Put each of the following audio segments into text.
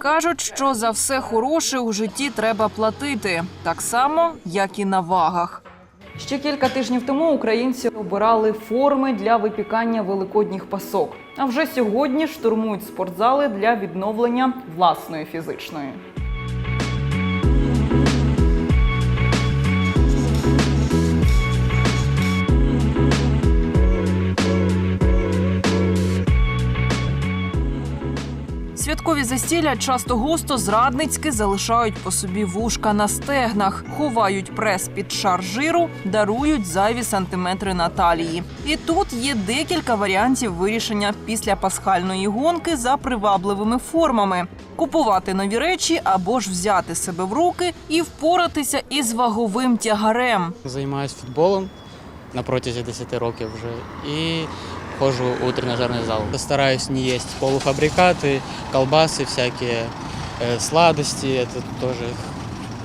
Кажуть, що за все хороше у житті треба платити, так само, як і на вагах. Ще кілька тижнів тому українці обирали форми для випікання великодніх пасок. А вже сьогодні штурмують спортзали для відновлення власної фізичної. Святкові застілля часто густо зрадницьки залишають по собі вушка на стегнах, ховають прес під шар жиру, дарують зайві сантиметри на талії. І тут є декілька варіантів вирішення після пасхальної гонки за привабливими формами: купувати нові речі або ж взяти себе в руки і впоратися із ваговим тягарем. Займаюся футболом на протязі 10 років вже і ходжу у тренажерний зал. Стараюсь не їсти полуфабрикати, колбаси, всякі е, сладості, это тоже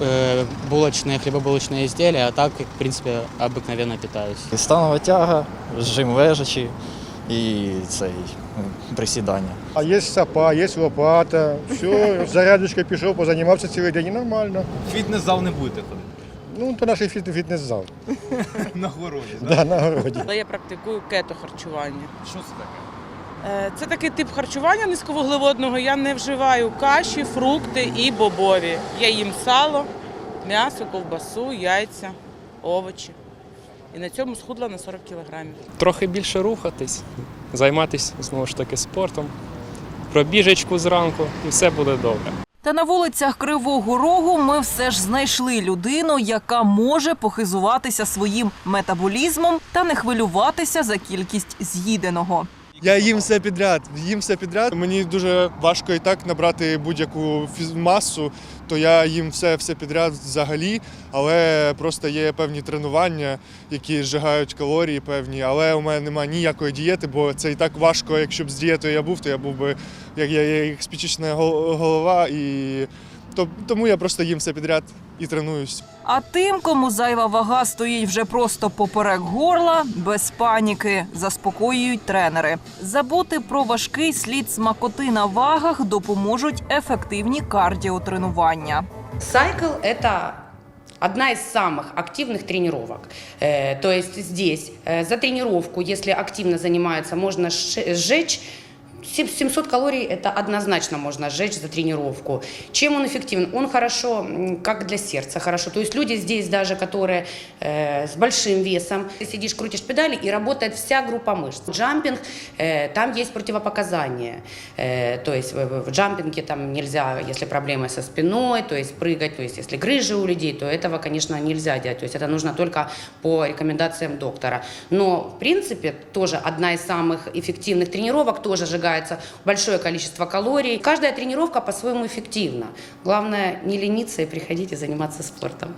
е, булочные, хлібобулочні изделия, а так, в принципі, обикновенно питаюсь. Станова тяга, жим лежачи і цей ну, присідання. А є сапа, є лопата, все, зарядочкою пішов, позанімався цілий день і нормально. Фітнес-зал не будете ходити. Ну, то наш фітнес-зал. На городі. Да, на городі. Але я практикую кето-харчування. Що це таке? Е, Це такий тип харчування низьковуглеводного. Я не вживаю каші, фрукти і бобові. Я їм сало, м'ясо, ковбасу, яйця, овочі. І на цьому схудла на 40 кілограмів. трохи більше рухатись, займатися знову ж таки спортом, пробіжечку зранку, і все буде добре. Та на вулицях Кривого Рогу ми все ж знайшли людину, яка може похизуватися своїм метаболізмом та не хвилюватися за кількість з'їденого. Я їм все підряд. Їм все підряд. Мені дуже важко і так набрати будь-яку масу, то я їм все, все підряд взагалі. Але просто є певні тренування, які зжигають калорії певні. Але у мене немає ніякої дієти, бо це і так важко. Якщо б з дієтою я був, то я був би як я, як спічечна голова. І тому я просто їм все підряд і тренуюсь. А тим, кому зайва вага стоїть вже просто поперек горла, без паніки, заспокоюють тренери. Забути про важкий слід смакоти на вагах допоможуть ефективні кардіотренування. Сайкл – это одна из самых активных тренировок. Э, То есть здесь э, за тренировку, если активно занимаются, можно сше- сжечь Сем- 700 калорий это однозначно можно сжечь за тренировку. Чем он эффективен? Он хорошо, как для сердца, хорошо. То есть люди здесь даже, которые э, с большим весом, ты сидишь, крутишь педали и работает вся группа мышц. Джампинг, э, там есть противопоказания. Э, то есть в, в- джампинге там нельзя, если проблемы со спиной, то есть прыгать, то есть если грыжи у людей, то этого, конечно, нельзя делать. То есть это нужно только по рекомендациям доктора. Но, в принципе, тоже одна из самых эффективных тренировок, тоже сжигается большое количество калорий. Каждая тренировка по-своему эффективна. Главное не лениться и приходить и заниматься спортом.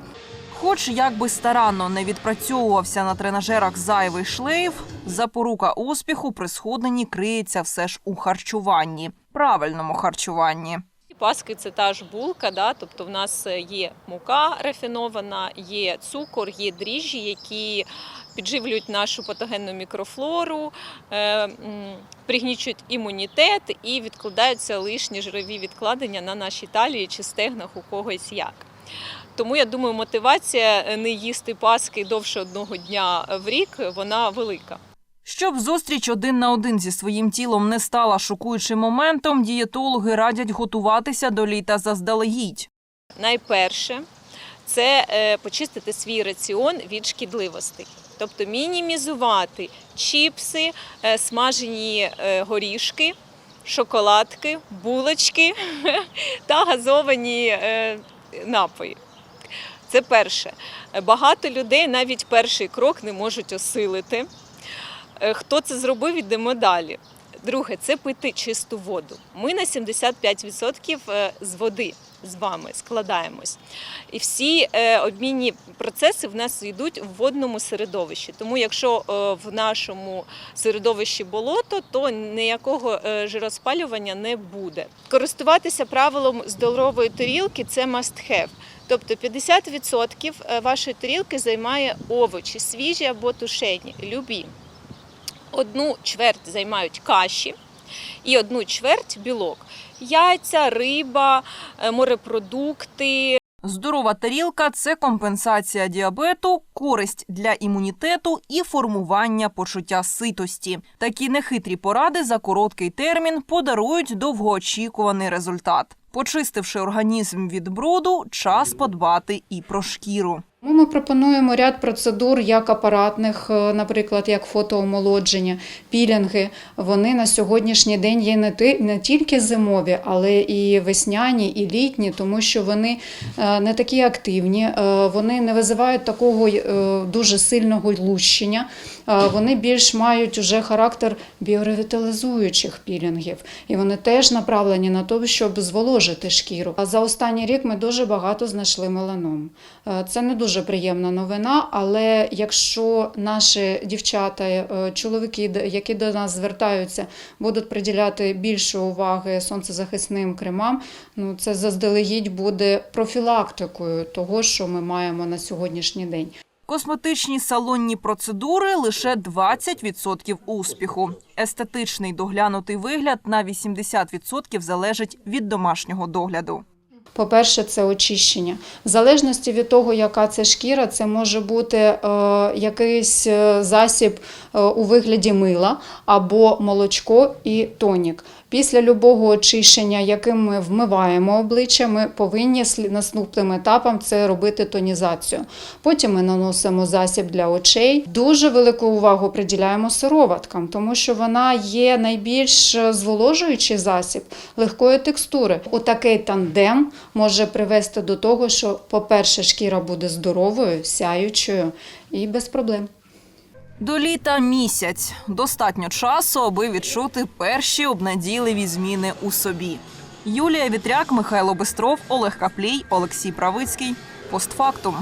Хоч як би старанно не відпрацьовувався на тренажерах зайвий шлейф, запорука успіху при схудненні криється все ж у харчуванні, правильному харчуванні. Паски це та ж булка, да? тобто в нас є мука рафінована, є цукор, є дріжджі, які підживлюють нашу патогенну мікрофлору, е, пригнічують імунітет і відкладаються лишні жирові відкладення на нашій талії чи стегнах у когось як. Тому я думаю, мотивація не їсти паски довше одного дня в рік вона велика. Щоб зустріч один на один зі своїм тілом не стала шокуючим моментом, дієтологи радять готуватися до літа заздалегідь. Найперше це е, почистити свій раціон від шкідливостей. Тобто мінімізувати чіпси, е, смажені е, горішки, шоколадки, булочки та газовані напої. Це перше. Багато людей навіть перший крок не можуть осилити. Е, Хто це зробив, йдемо далі. Друге, це пити чисту воду. Ми на 75% е, з води з вами складаємось. І всі е, обмінні процеси в нас йдуть в водному середовищі. Тому якщо в нашому середовищі болото, то ніякого жироспалювання не буде. Користуватися правилом здорової тарілки це must have. Тобто 50% е, вашої тарілки займає овочі, свіжі або тушені, любі. Одну чверть займають каші і одну чверть білок. яйця, риба, е, морепродукти, Здорова тарілка це компенсація діабету, користь для імунітету і формування почуття ситості. Такі нехитрі поради за короткий термін подарують довгоочікуваний результат. Почистивши організм від бруду, час подбати і про шкіру. Ми пропонуємо ряд процедур, як апаратних, е, наприклад, як фотоомолодження, пілінги. Вони на сьогоднішній день є не тільки зимові, але і весняні, і літні, тому що вони е, не такі активні, е, вони не визивають такого дуже сильного лущення. Вони більш мають уже характер біоревіталізуючих пілінгів, і вони теж направлені на те, щоб зволожити шкіру. А за останній рік ми дуже багато знайшли меланом. Це не дуже приємна новина, але якщо наші дівчата, е, чоловіки, які до нас звертаються, будуть приділяти більше уваги сонцезахисним кремам, ну це заздалегідь буде профілактикою того, що ми маємо на сьогоднішній день. Косметичні салонні процедури лише 20% успіху. Естетичний доглянутий вигляд на 80% залежить від домашнього догляду. По-перше, це очищення. В залежності від того, яка це шкіра, це може бути е, якийсь е, засіб е, у вигляді мила або молочко і тонік. Після любого очищення, яким ми вмиваємо обличчя, ми повинні наступним етапом це робити тонізацію. Потім ми наносимо засіб для очей. Дуже велику увагу приділяємо сироваткам, тому що вона є найбільш е, зволожуючий засіб легкої текстури. Отакий тандем може привести до того, що, по-перше, шкіра буде здоровою, сяючою і без проблем. До літа місяць. Достатньо часу, аби відчути перші обнадійливі зміни у собі. Юлія Вітряк, Михайло Бистров, Олег Каплій, Олексій Правицький. Постфактум.